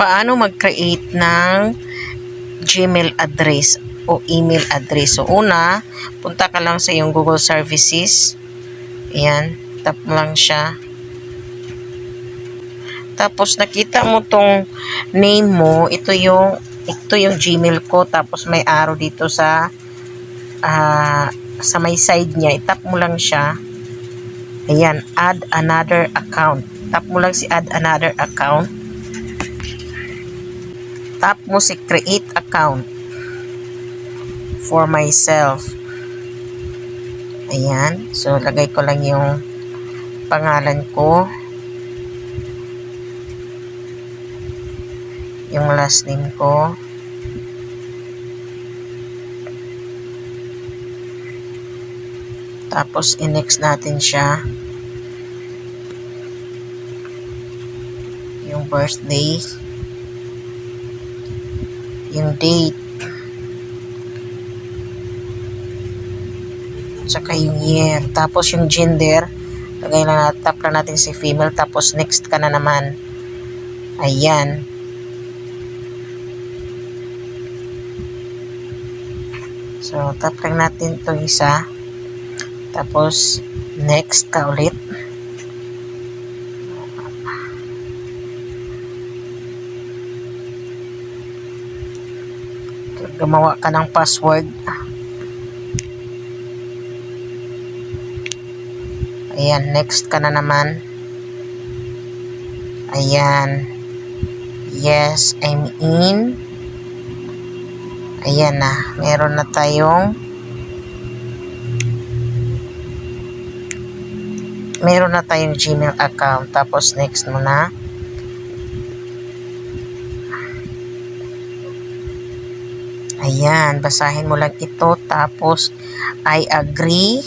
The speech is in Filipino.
paano mag-create ng Gmail address o email address. So, una, punta ka lang sa yung Google Services. Ayan, tap lang siya. Tapos, nakita mo tong name mo. Ito yung, ito yung Gmail ko. Tapos, may arrow dito sa, ah, sa may side niya. Itap mo lang siya. Ayan, add another account. Tap mo lang si add another account. Tap mo si create account for myself. Ayan. So, lagay ko lang yung pangalan ko. Yung last name ko. Tapos, in-next natin siya. Yung birthday. Yung date. Tsaka yung year. Tapos yung gender. Lagay natin, tap lang natin si female. Tapos next ka na naman. Ayan. So, tap lang natin itong isa. Tapos, next ka ulit. Gumawa ka ng password. Ayan, next ka na naman. Ayan. Yes, I'm in. Ayan na. Meron na tayong meron na tayong Gmail account. Tapos next mo na. Ayan, basahin mo lang ito. Tapos, I agree.